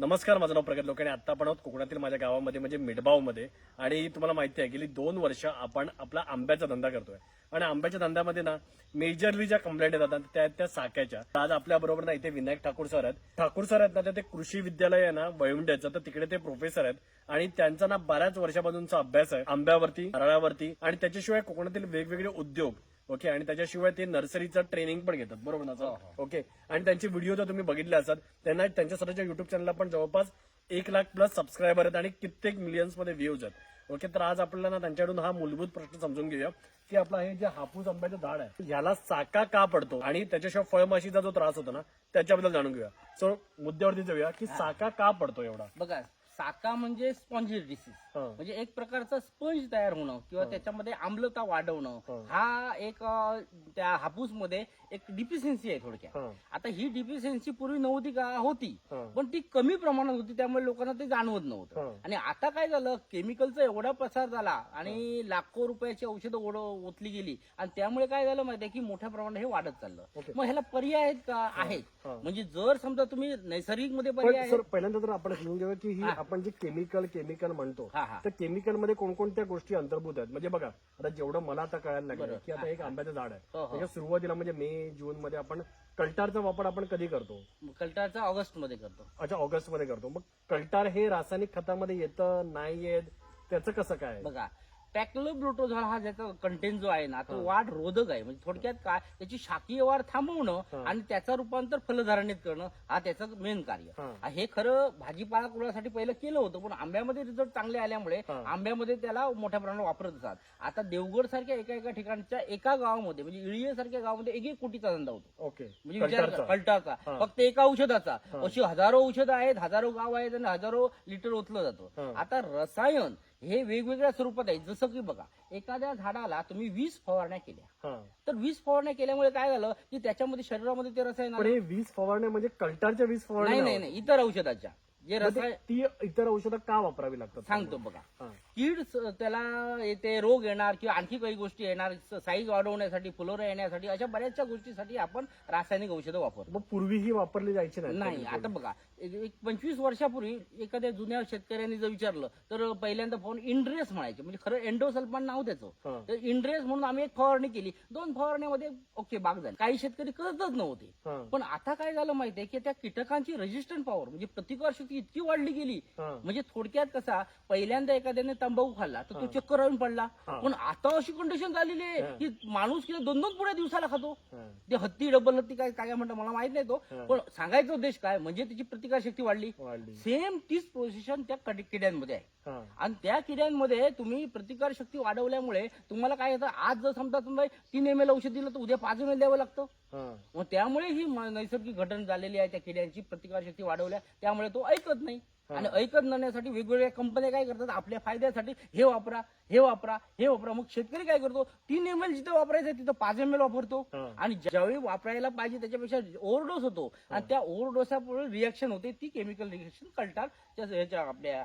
नमस्कार माझं नाव प्रगत लोक आणि आता आपण आहोत कोकणातील माझ्या गावामध्ये म्हणजे मिडबावमध्ये. आणि तुम्हाला माहिती आहे गेली दोन वर्ष आपण आपला आंब्याचा धंदा करतोय. आणि आंब्याच्या धंद्यामध्ये ना मेजरली ज्या कंप्लेंट येतात त्या त्या साक्याच्या. आज आपल्या बरोबर ना इथे विनायक ठाकूर सर आहेत. ठाकूर सर आहेत ना तर ते कृषी विद्यालय आहे ना वैवंड्याचं तर तिकडे ते प्रोफेसर आहेत. आणि त्यांचा ना बऱ्याच वर्षापासूनचा अभ्यास आहे आंब्यावरती नारळावरती. आणि त्याच्याशिवाय कोकणातील वेगवेगळे उद्योग ओके आणि त्याच्याशिवाय ते नर्सरीचं ट्रेनिंग पण घेतात बरोबर ना सर? ओके आणि त्यांचे व्हिडिओ जर तुम्ही बघितले असतात त्यांना त्यांच्या स्वतःच्या युट्यूब चॅनलला पण जवळपास एक लाख प्लस सबस्क्रायबर आहेत आणि कित्येक मिलियन्समध्ये व्ह्यूज आहेत. ओके तर आज आपल्याला ना त्यांच्याकडून हा मूलभूत प्रश्न समजून घेऊया की आपला हे जे हापूस आंब्याचं झाड आहे ह्याला चाका का पडतो? आणि त्याच्याशिवाय फळमाशीचा जो त्रास होतो ना त्याच्याबद्दल जाणून घेऊया. सो मुद्द्यावरती जाऊया की चाका का पडतो एवढा? बघा साका म्हणजे स्पॉन्जिल डिसीज. म्हणजे एक प्रकारचं स्पंज तयार होणं किंवा त्याच्यामध्ये आम्लता वाढवणं. हा. एक त्या हापूसमध्ये एक डिफिशियन्सी आहे थोडक्यात. आता ही डिफिशियन्सी पूर्वी नव्हती का? होती. पण ती कमी प्रमाणात होती त्यामुळे लोकांना ते जाणवत नव्हतं. आणि आता काय झालं? केमिकलचा एवढा प्रसार झाला आणि लाखो रुपयाची औषधं ओढ ओतली गेली. आणि त्यामुळे काय झालं माहितीये की मोठ्या प्रमाणात हे वाढत चाललं. मग ह्याला पर्याय आहेत का? आहेत. म्हणजे जर समजा तुम्ही नैसर्गिकमध्ये पर्याय पहिल्यांदा तर आपण समजून घेऊया की ही आपण जे केमिकल केमिकल म्हणतो हा, हा. तर केमिकलमध्ये कोणकोणत्या गोष्टी अंतर्भूत आहेत? म्हणजे बघा आता जेवढं मला आता कळायला लागलं की आता एक आंब्याचं झाड आहे. हो, हो. त्याच्या सुरुवातीला म्हणजे मे जून मध्ये आपण कल्टारचा वापर आपण कधी करतो? कल्टारचा ऑगस्टमध्ये करतो. अच्छा ऑगस्टमध्ये करतो. मग कल्टार हे रासायनिक खतामध्ये येतं नाही येत? त्याचं कसं काय? बघा पॅक्लोब्रोटोझॉल हा ज्याचा कंटेंट जो आहे ना तो वाढ रोधक आहे. म्हणजे थोडक्यात काय त्याची शाकीय वाढ थांबवणं आणि त्याचं रूपांतर फलधारणेत करणं हा त्याचं मेन कार्य. हा. खरं भाजीपाला कुळासाठी पहिलं केलं होतं पण आंब्यामध्ये रिझल्ट चांगले आल्यामुळे. आंब्यामध्ये त्याला मोठ्या प्रमाणात वापरत असतात. आता देवगड सारख्या एका एका ठिकाणच्या एका गावामध्ये म्हणजे इळिये सारख्या गावामध्ये एक एक कोटीचा धंदा होतो. ओके. म्हणजे विचार कल्टाचा. फक्त एका औषधाचा. अशी हजारो औषधं आहेत हजारो गाव आहेत आणि हजारो लिटर ओतलं. जातं. आता रसायन हे वेगवेगळ्या स्वरूपात आहे. जसं की बघा एखाद्या झाडाला तुम्ही वीस फवारण्या केल्या. हा. तर वीस फवारण्या केल्यामुळे काय झालं की त्याच्यामध्ये शरीरामध्ये ते रसायन पण आलं. हे वीस फवारण्या म्हणजे कल्टारच्या वीस नाही फवारण्या नाही नाही इतर औषधाच्या. जे मग ते- इतर औषधं का वापरावी लागतात? सांगतो बघा. हा. कीड स- त्याला येते रोग येणार किंवा आणखी काही गोष्टी येणार साईज वाढवण्यासाठी फुलोरा येण्यासाठी अशा बऱ्याचशा गोष्टीसाठी आपण रासायनिक औषधं वापरतो. मग पूर्वी ही वापरली जायची नाही आता बघा एक एक पंचवीस वर्षापूर्वी एखाद्या जुन्या शेतकऱ्यांनी जर विचारलं तर पहिल्यांदा फोन इंड्रेस म्हणायचे. म्हणजे खरं एन्डोसल्फान नाव हा. त्याचं तर इंड्रेस म्हणून आम्ही एक फवारणी केली. दोन फवारण्यामध्ये ओके बाग झाली. काही शेतकरी करतच नव्हते. हा. पण आता काय झालं माहितीये की त्या कीटकांची रेजिस्टंट पॉवर म्हणजे प्रतिकार शक्ती इतकी वाढली गेली. हा. म्हणजे थोडक्यात कसा पहिल्यांदा एखाद्याने तंबाखू खाल्ला तर तो चक्कर राहून पडला. हा. पण आता अशी कंडिशन झालेली आहे की माणूस किती दोन दोन पुढे दिवसाला खातो. हा. ते हत्ती डबल हत्ती काय काय म्हणतात मला माहीत नाही तो. हा. पण सांगायचा उद्देश काय म्हणजे त्याची प्रतिकार शक्ती वाढली. वाढली. सेम तीच पोझिशन त्या कडी- किड्यांमध्ये आहे. हा. आणि त्या किड्यांमध्ये तुम्ही प्रतिकार शक्ती वाढवल्यामुळे तुम्हाला काय येतं आज जर समजा तुम्ही तीन एम एल औषध दिलं तर उद्या पाच एम एल द्यावं लागतं. हा. मग त्यामुळे ही म- नैसर्गिक घटना झालेली आहे त्या किड्यांची प्रतिकार शक्ती वाढवल्या. त्यामुळे तो ऐकत नाही. आणि ऐकत नसण्यासाठी वेगवेगळ्या कंपन्या काय करतात? आपल्या फायद्यासाठी हे वापरा हे वापरा हे वापरा. मग शेतकरी काय करतो? तीन एम एल जिथं वापरायचं तिथं पाच एम एल वापरतो. आणि ज्यावेळी वापरायला पाहिजे त्याच्यापेक्षा ओव्हरडोस होतो. आणि त्या ओव्हरडोसामुळे रिॲक्शन होते. ती केमिकल त्या ह्याच्या आपल्या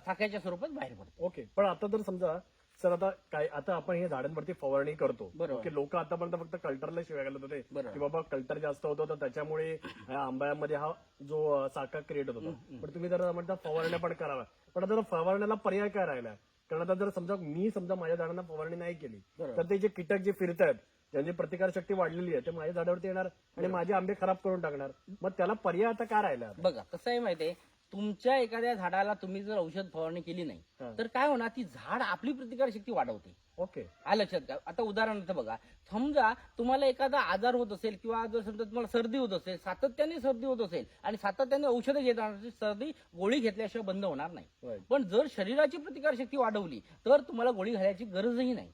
साख्याच्या स्वरूपात बाहेर पडते. ओके पण आता जर समजा सर आता काय आता आपण हे झाडांवरती फवारणी करतो. ओके लोक आतापर्यंत फक्त कल्टरला शिवाय घालत होते. की बाबा कल्टर जास्त होतं तर त्याच्यामुळे आंब्यामध्ये हा जो साका क्रिएट होत होता. पण तुम्ही जर म्हणता फवारण्या पण कराव्या पण आता जर फवारण्याला पर्याय काय राहिला? कारण आता जर समजा मी समजा माझ्या झाडांना फवारणी नाही केली. तर ते जे कीटक जे फिरतायत ज्यांची प्रतिकार शक्ती वाढलेली आहे ते माझ्या झाडावरती येणार आणि माझे आंबे खराब करून टाकणार. मग त्याला पर्याय आता काय राहिला? बघा कसं आहे माहितीये तुमच्या एखाद्या झाडाला तुम्ही जर औषध फवारणी केली. नाही तर काय होणार ती झाड आपली प्रतिकार शक्ती वाढवते ओके. आ लक्षात. घ्या आता उदाहरणार्थ बघा. समजा तुम्हाला एखादा आजार होत असेल किंवा जर समजा तुम्हाला सर्दी होत असेल सातत्याने सर्दी होत असेल आणि सातत्याने औषधं घेणार सर्दी गोळी घेतल्याशिवाय बंद होणार नाही. पण जर शरीराची प्रतिकार शक्ती वाढवली तर तुम्हाला गोळी घालायची गरजही नाही.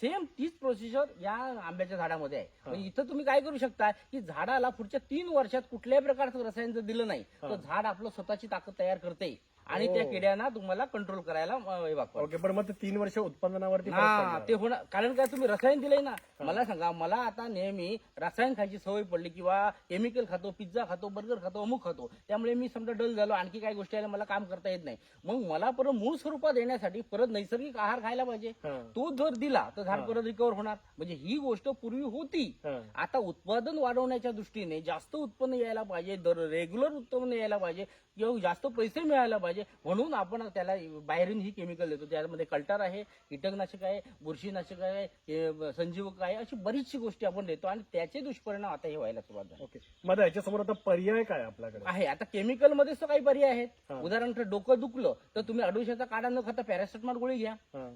सेम तीच प्रोसिजर या आंब्याच्या झाडामध्ये आहे. म्हणजे इथं तुम्ही काय करू शकता की झाडाला पुढच्या तीन वर्षात कुठल्याही प्रकारचं रसायन जर दिलं नाही तर झाड आपलं स्वतःची ताकद तयार करते. आणि त्या. किड्यांना तुम्हाला कंट्रोल करायला हे. ओके पण मग ते तीन वर्ष उत्पादनावरती फरक हा पडणार. ते होणार कारण काय तुम्ही रसायन दिलंय ना मला सांगा मला आता नेहमी रसायन खायची सवय पडली किंवा केमिकल खातो पिझ्झा खातो बर्गर खातो अमुक खातो त्यामुळे मी समजा डल झालो आणखी काही गोष्टी आल्या मला काम करता येत नाही मग मला परत मूळ स्वरूपात येण्यासाठी परत नैसर्गिक आहार खायला पाहिजे हा. तो जर दिला तर झाड परत रिकवर होणार म्हणजे ही गोष्ट पूर्वी होती हा. आता उत्पादन वाढवण्याच्या दृष्टीने जास्त उत्पन्न यायला पाहिजे दर रेग्युलर उत्पन्न यायला पाहिजे किंवा जास्त पैसे मिळायला पाहिजे म्हणून आपण त्याला बाहेरून ही केमिकल देतो. त्यामध्ये कल्टर आहे कीटकनाशक आहे बुरशीनाशक आहे संजीवक आहे अशी बरीचशी गोष्टी आपण देतो. आणि त्याचे दुष्परिणाम आता हे व्हायला सुरुवात झाले. ओके. मग याच्यासमोर आता पर्याय काय आपल्याकडे? आहे. आता केमिकल मध्येच तर काही पर्याय आहेत. उदाहरणार्थ डोकं दुखलं तर तुम्ही अडुशाचा काढा न खाता पॅरासिटामॉल गोळी घ्या.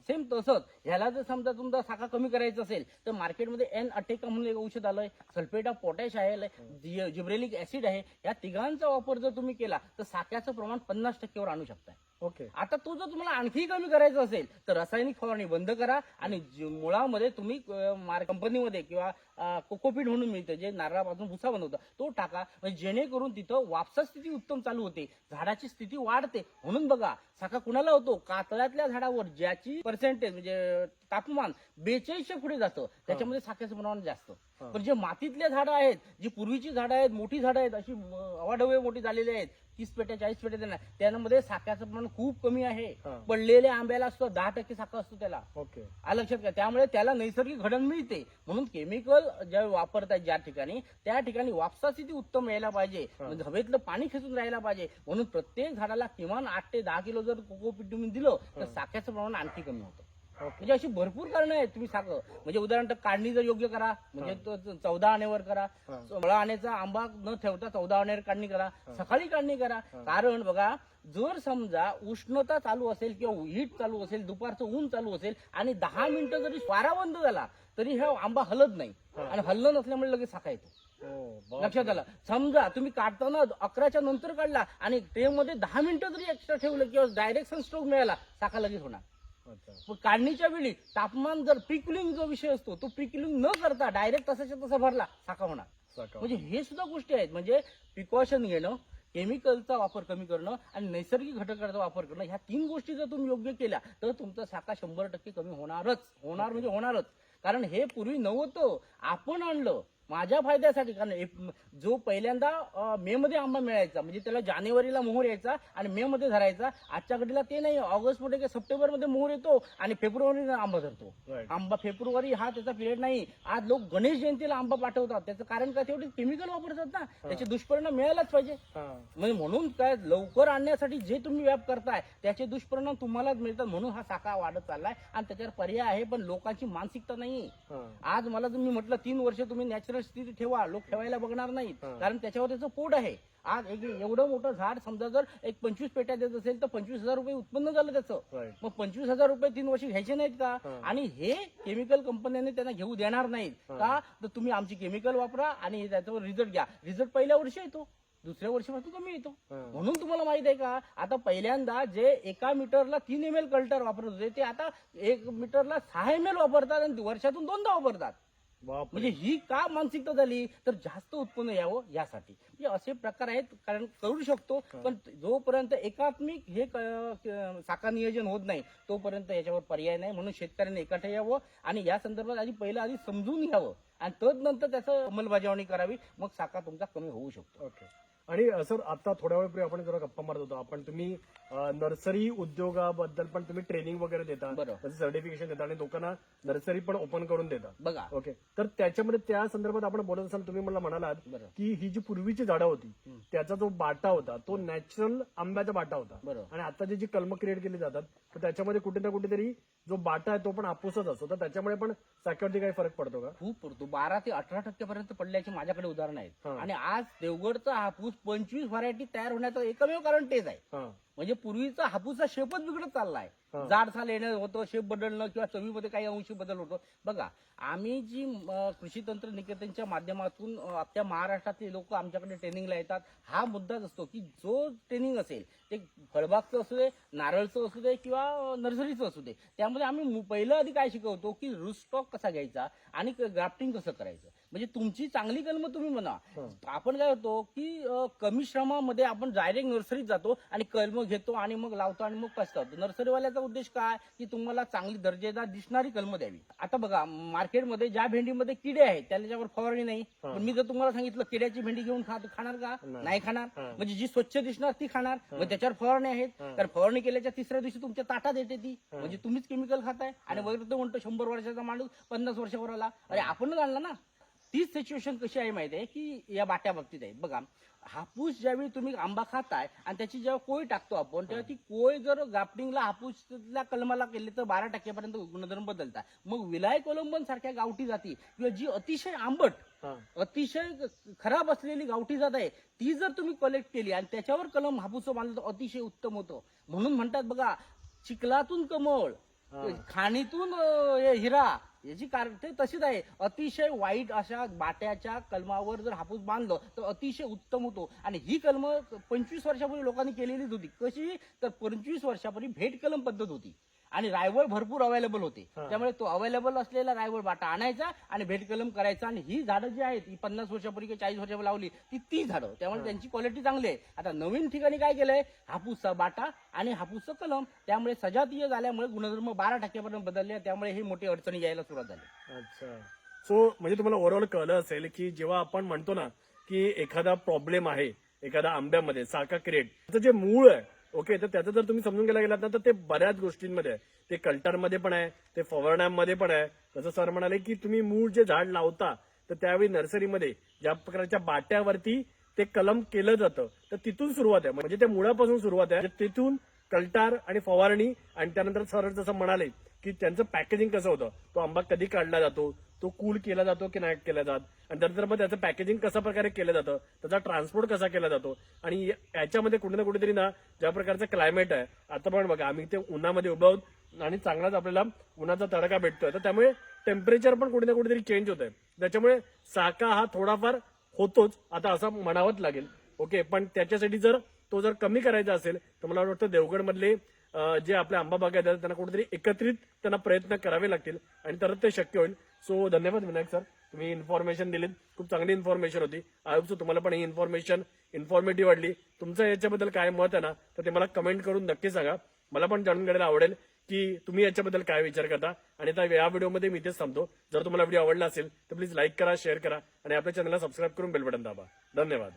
सेम तसंच ह्याला जर समजा तुमचा साखा कमी करायचा असेल तर मार्केटमध्ये एन अटेका म्हणून एक औषध आलंय. सल्फेट ऑफ पोटॅश आहे जिब्रेलिक ऍसिड आहे. या तिघांचा वापर जर तुम्ही केला तर साख्याचं प्रमाण पन्नास टक्केवर आणू शकताय. ओके. आता तो जर तुम्हाला आणखी कमी करायचं असेल तर रासायनिक फवारणी बंद करा आणि मुळामध्ये तुम्ही कंपनीमध्ये किंवा कोकोपीट म्हणून मिळतं जे नारळापासून भुसा बनवतं तो टाका. म्हणजे जेणेकरून तिथं वापसा स्थिती उत्तम चालू होते झाडाची स्थिती वाढते. म्हणून बघा साखा कुणाला होतो कातळातल्या झाडावर ज्याची पर्सेंटेज म्हणजे तापमान बेचाळीसच्या पुढे जातं त्याच्यामध्ये साख्याचं प्रमाण जास्त. पण जे मातीतल्या झाडं आहेत जी पूर्वीची झाडं आहेत मोठी झाडं आहेत अशी अवाढव्य मोठी झालेली आहेत तीस पेट्या चाळीस पेट्या त्यांना त्यामध्ये साख्याचं प्रमाण खूप कमी आहे. हा. पडलेल्या आंब्याला असतो दहा टक्के साखर असतो त्याला. ओके. आ लक्षात घ्या. त्यामुळे त्याला नैसर्गिक घडण मिळते. म्हणून केमिकल ज्या वापरतात ज्या ठिकाणी त्या ठिकाणी वापसा स्थिती उत्तम यायला पाहिजे. हा. म्हणजे हवेतलं पाणी खेचून राहायला पाहिजे. म्हणून प्रत्येक झाडाला किमान आठ ते दहा किलो जर कोकोपीट तुम्ही दिलं तर हा. साख्याचं प्रमाण आणखी कमी होतं. म्हणजे अशी भरपूर कारणं आहेत तुम्ही सांग. म्हणजे उदाहरणार्थ काढणी जर योग्य करा म्हणजे तो चौदा आण्यावर करा हा. सोळा आण्याचा आंबा न ठेवता चौदा आण्यावर काढणी करा सकाळी काढणी करा. हा. कारण बघा जर समजा उष्णता चालू असेल किंवा हीट चालू असेल दुपारचं ऊन चालू असेल आणि दहा मिनिटं जरी वारा बंद झाला तरी हा आंबा हलत नाही. हा. आणि हल्लं नसल्यामुळे लगेच साखा येतो. बाप लक्षात. आलं? समजा तुम्ही काढताना अकराच्या नंतर काढला आणि ट्रे मध्ये दहा मिनिटं जरी एक्स्ट्रा ठेवलं किंवा डायरेक्ट स्ट्रोक मिळाला साखा लगेच होणार. पण काढणीच्या वेळी तापमान जर पिकलिंग जो विषय असतो तो पिकलिंग न करता डायरेक्ट तसाच्या तसा भरला साखा होणार. म्हणजे हे सुद्धा गोष्टी आहेत. म्हणजे प्रिकॉशन घेणं केमिकलचा वापर कमी करणं आणि नैसर्गिक घटकाचा वापर करणं ह्या तीन गोष्टी जर तुम्ही योग्य केल्या तर तुमचा साखा शंभर टक्के कमी होणारच. होणार म्हणजे होणारच. कारण हे पूर्वी नव्हतं. आपण आणलं माझ्या फायद्यासाठी कारण जो पहिल्यांदा मे मध्ये आंबा मिळायचा म्हणजे त्याला जानेवारीला मोहर यायचा आणि मे मध्ये धरायचा आजच्या घडीला ते नाही ऑगस्टमध्ये किंवा सप्टेंबरमध्ये मोहर येतो आणि फेब्रुवारीला आंबा धरतो. आंबा फेब्रुवारी हा त्याचा पिरियड नाही. आज लोक गणेश जयंतीला आंबा पाठवतात. त्याचं कारण काय तेवढे केमिकल वापरतात ना. त्याचे दुष्परिणाम मिळायलाच पाहिजे. म्हणजे म्हणून काय लवकर आणण्यासाठी जे तुम्ही व्याप करताय त्याचे दुष्परिणाम तुम्हालाच मिळतात म्हणून हा साखा वाढत चाललाय. आणि त्याच्यावर पर्याय आहे पण लोकांची मानसिकता नाही. आज मला तुम्ही म्हटलं तीन वर्ष तुम्ही नॅचरल स्थिती ठेवा लोक ठेवायला बघणार नाहीत. कारण त्याच्यावर त्याचं पोट आहे. आज एक एवढं मोठं झाड समजा जर एक पंचवीस पेट्या देत असेल तर पंचवीस हजार रुपये उत्पन्न झालं त्याचं. मग पंचवीस हजार रुपये तीन वर्ष घ्यायचे नाहीत का. आणि हे केमिकल कंपन्यांनी त्यांना घेऊ देणार नाहीत. का? तर तुम्ही आमची केमिकल वापरा आणि त्याच्यावर रिझल्ट घ्या. रिझल्ट पहिल्या वर्षी येतो. दुसऱ्या वर्षीपासून कमी येतो. म्हणून तुम्हाला माहीत आहे का? आता पहिल्यांदा जे एका मीटरला तीन एम एल कल्टर वापरत होते ते आता एक मीटरला सहा एम एल वापरतात आणि वर्षातून दोनदा वापरतात. म्हणजे ही का मानसिकता झाली? तर जास्त उत्पन्न यावं यासाठी. म्हणजे असे प्रकार आहेत कारण करू शकतो पण जोपर्यंत एकात्मिक हे साखा नियोजन होत नाही तोपर्यंत याच्यावर पर्याय नाही. म्हणून शेतकऱ्यांनी एकत्र यावं आणि या संदर्भात आधी पहिलं आधी समजून घ्यावं. आणि तदनंतर त्याचं अंमलबजावणी करावी. मग साखा तुमचा कमी होऊ शकतो. ओके. आणि सर आता थोड्या वेळपूर्वी आपण जरा गप्पा मारत होतो. आपण तुम्ही नर्सरी उद्योगाबद्दल पण तुम्ही ट्रेनिंग वगैरे देता सर्टिफिकेशन देता आणि लोकांना नर्सरी पण ओपन करून देता. बघा. ओके. तर त्याच्यामध्ये त्या संदर्भात आपण बोलत असाल तुम्ही मला म्हणालात की ही जी पूर्वीची झाडं होती. त्याचा जो बाटा होता तो नॅचरल आंब्याचा बाटा होता. आणि आता जी जी कलम क्रिएट केली जातात तर त्याच्यामध्ये कुठे ना कुठेतरी जो बाटा आहे तो पण हापूसच असतो. तर त्याच्यामुळे पण साखरवरती काही फरक पडतो का? खूप पडतो. बारा ते अठरा टक्क्यापर्यंत पडल्याची माझ्याकडे उदाहरणं आहेत. आणि आज देवगडचा हापूस पंचवीस व्हरायटी तयार होण्याचं एकमेव कारण तेच आहे. म्हणजे पूर्वीचा हापूसचा शेपच बिघडत चाललाय. जाड येणं होतं शेप बदलणं किंवा चवीमध्ये काही अंशी बदल होतो. बघा आम्ही जी कृषी तंत्र निकेतनच्या माध्यमातून आपल्या महाराष्ट्रातले लोक आमच्याकडे ट्रेनिंगला येतात. हा मुद्दाच असतो की जो ट्रेनिंग असेल ते फळबागचं असू दे नारळचं असू दे किंवा नर्सरीचं असू दे त्यामध्ये आम्ही पहिलं आधी काय शिकवतो की रूट स्टॉक कसा घ्यायचा आणि ग्राफ्टिंग कसं करायचं. म्हणजे तुमची चांगली कलम तुम्ही म्हणा. आपण काय होतो की कमी श्रमामध्ये आपण डायरेक्ट नर्सरीत जातो आणि कलम घेतो आणि मग लावतो आणि मग पसतावतो नर्सरीवाल्याचा उद्देश काय? की तुम्हाला चांगली दर्जेदार दिसणारी कलम द्यावी. आता बघा मार्केटमध्ये ज्या भेंडीमध्ये किडे आहेत त्याच्यावर फवारणी नाही. पण मी जर तुम्हाला सांगितलं किड्याची भेंडी घेऊन खा खाणार का? नाही. खाणार. म्हणजे जी स्वच्छ दिसणार ती खाणार. मग त्याच्यावर फवारणी आहेत. तर फवारणी केल्याच्या तिसऱ्या दिवशी तुमच्या ताटात येते ती. म्हणजे तुम्हीच केमिकल खाताय. आणि वगैरे तो म्हणतो शंभर वर्षाचा माणूस पन्नास वर्षावर आला. अरे आपणच आणला ना. तीच सिच्युएशन कशी आहे माहिती आहे की या बाट्या बाबतीत आहे बघा हापूस ज्यावेळी तुम्ही आंबा खाताय आणि त्याची जेव्हा कोय टाकतो आपण तेव्हा ती कोय जर ग्राफ्टिंगला हापूसला कलमाला केली तर बारा टक्क्यापर्यंत गुणधर्म बदलतात मग विलाय कोलंबन सारख्या गावठी जाती किंवा जी अतिशय आंबट. अतिशय खराब असलेली गावठी जात आहे ती जर तुम्ही कलेक्ट केली आणि त्याच्यावर कलम हापूस बांधलं तर अतिशय उत्तम होतं म्हणून म्हणतात बघा चिखलातून कमळ. खाणीतून अं, हे हिरा याची कारण ते तशीच आहे. अतिशय वाईट अशा बाट्याच्या कलमावर जर हापूस बांधलं तर अतिशय उत्तम होतो. आणि ही कलम पंचवीस वर्षापूर्वी लोकांनी केलेलीच होती. कशी? तर पंचवीस वर्षापूर्वी भेट कलम पद्धत होती. आणि रायवळ भरपूर अवेलेबल होते. हा. त्यामुळे तो अवेलेबल असलेला रायवळ बाटा आणायचा आणि भेट कलम करायचा. आणि ही झाडं जी आहेत ही पन्नास वर्षापूर्वी किंवा चाळीस वर्षापूर्वी लावली ती ती झाडं. त्यामुळे त्यांची क्वालिटी चांगली आहे. आता नवीन ठिकाणी काय केलंय? हापूसचा बाटा आणि हापूसचं कलम. त्यामुळे सजातीय झाल्यामुळे गुणधर्म बारा टक्क्यापर्यंत बदलले त्यामुळे ही मोठी अडचणी यायला सुरुवात झाली. अच्छा. सो म्हणजे तुम्हाला ओव्हरऑल कळलं असेल की जेव्हा आपण म्हणतो ना की एखादा प्रॉब्लेम आहे एखाद्या आंब्यामध्ये साका क्रिएट जे मूळ आहे ओके तर त्याचं जर तुम्ही समजून गेला गेलात ना तर ते बऱ्याच गोष्टींमध्ये आहे. ते कल्टरमध्ये पण आहे ते फवारण्यामध्ये पण आहे. जसं सर म्हणाले की तुम्ही मूळ जे झाड लावता तर त्यावेळी नर्सरीमध्ये ज्या प्रकारच्या बाट्यावरती ते कलम केलं जातं तर तिथून सुरुवात आहे. म्हणजे ते मुळापासून सुरुवात आहे. म्हणजे तिथून कल्टार आणि फवारणी आणि त्यानंतर सर जसं म्हणाले की त्यांचं पॅकेजिंग कसं होतं तो आंबा कधी काढला जातो तो कूल केला जातो की नाही केला जात? आणि त्यानंतर मग त्याचं पॅकेजिंग कशा प्रकारे केलं जातं? त्याचा ट्रान्सपोर्ट कसा केला जातो? आणि याच्यामध्ये कुठे ना कुठेतरी ना ज्या प्रकारचं क्लायमेट आहे आता पण बघा आम्ही ते उन्हामध्ये उभं आहोत आणि चांगलाच आपल्याला उन्हाचा तडका भेटतोय. तर त्यामुळे टेम्परेचर पण कुठे ना कुठेतरी चेंज होत आहे त्याच्यामुळे साका हा थोडाफार होतोच. आता असं म्हणावंच लागेल. ओके पण त्याच्यासाठी जर तो जर कमी करायचा असेल तर मला वाटतं देवगडमधले जे आपल्या आंबा बागायत आहेत त्यांना कुठेतरी एकत्रित त्यांना प्रयत्न करावे लागतील आणि तरच ते शक्य होईल. सो धन्यवाद विनायक सर तुम्ही इन्फॉर्मेशन दिलीत. खूप चांगली इन्फॉर्मेशन होती. आय होप तुम्हाला पण ही इन्फॉर्मेशन इन्फॉर्मेटिव्ह वाटली. तुमचं याच्याबद्दल काय मत आहे ना तर ते मला कमेंट करून नक्की सांगा. मला पण जाणून घ्यायला आवडेल की तुम्ही याच्याबद्दल काय विचार करता. आणि आता या व्हिडिओमध्ये मी इथेच थांबतो. जर तुम्हाला व्हिडिओ आवडला असेल तर प्लीज लाईक करा शेअर करा. आणि आपल्या चॅनलला सबस्क्राईब करून बेल बटन दाबा. धन्यवाद.